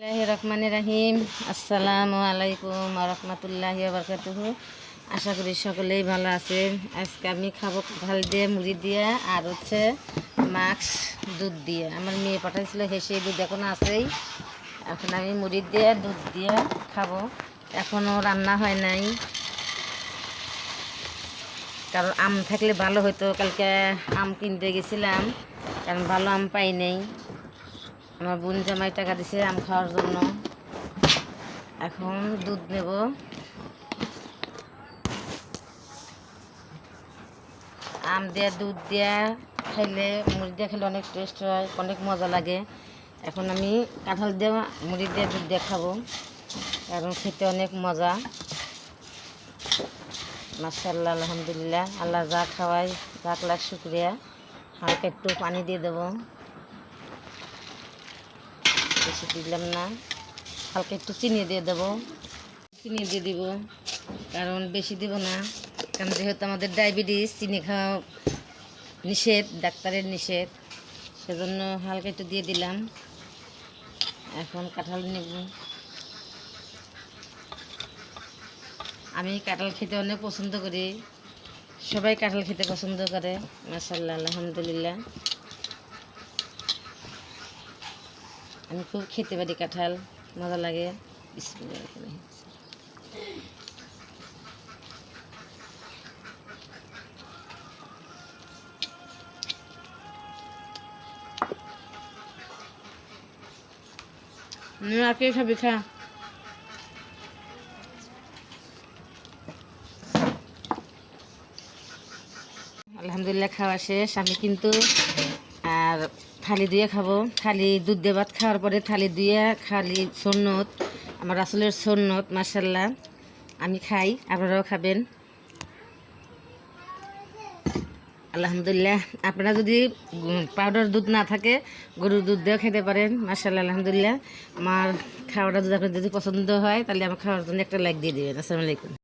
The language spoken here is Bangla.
রহমান রাহিম। আসসালামু আলাইকুম রহমতুল্লাহ বরকাতুহু। আশা করি সকলেই ভালো আছেন। আজকে আমি খাব কাঁঠাল দিয়ে, মুড়ি দিয়ে আর হচ্ছে মাক্স দুধ দিয়ে। আমার মেয়ে পাঠাইছিল হেসে, দুধ এখন আছেই। এখন আমি মুড়ি দিয়ে, দুধ দিয়ে খাব। এখনও রান্না হয় নাই। কারণ আম থাকলে ভালো হতো কালকে আম কিনতে গেছিলাম, কারণ ভালো আম পাই নেই। আমার বোন জামাই টাকা দিছে আম খাওয়ার জন্য। এখন দুধ নেব। আম দিয়ে, দুধ দিয়া খাইলে মুড়ি দিয়ে খেলে অনেক টেস্ট হয়, অনেক মজা লাগে। এখন আমি কাঁঠাল দিয়ে, মুড়ি দিয়ে দুধ দিয়ে খাব। কারণ খেতে অনেক মজা। মাসাল্লাহ আলহামদুলিল্লাহ। আল্লাহ যা খাওয়াই লাখ লাখ শুক্রিয়া। হালকা একটু পানি দিয়ে দেবো। বেশি দিলাম না। হালকা একটু চিনি দিয়ে দেবো। চিনি দিয়ে দিব, কারণ বেশি দিব না। কারণ যেহেতু আমাদের ডায়াবেটিস, চিনি খাওয়া নিষেধ, ডাক্তারের নিষেধ, সেজন্য হালকা একটু দিয়ে দিলাম। এখন কাঁঠাল নেব। আমি কাঁঠাল খেতে অনেক পছন্দ করি। সবাই কাঁঠাল খেতে পছন্দ করে মাসাল্লাহ আলহামদুলিল্লাহ। আমি খুব খেতে পারি কাঁঠাল, মজা লাগে। আর কে খাবি খা। আলহামদুলিল্লাহ, খাওয়া শেষ। আমি কিন্তু আর থালি দিয়ে খাব। থালি, দুধ দিয়ে ভাত খাওয়ার পরে থালি দিয়ে খালি সন্নত, আমার আসলের সন্নত মার্শাল্লাহ আমি খাই, আপনারাও খাবেন। আলহামদুলিল্লাহ, আপনারা যদি পাউডার দুধ না থাকে, গরুর দুধ দিয়েও খেতে পারেন মার্শাল্লাহ আলহামদুলিল্লাহ। আমার খাওয়াটা যদি আপনার যদি পছন্দ হয়, তাহলে আমার খাওয়ার জন্য একটা লাইক দিয়ে দেবেন। আসসালামু আলাইকুম।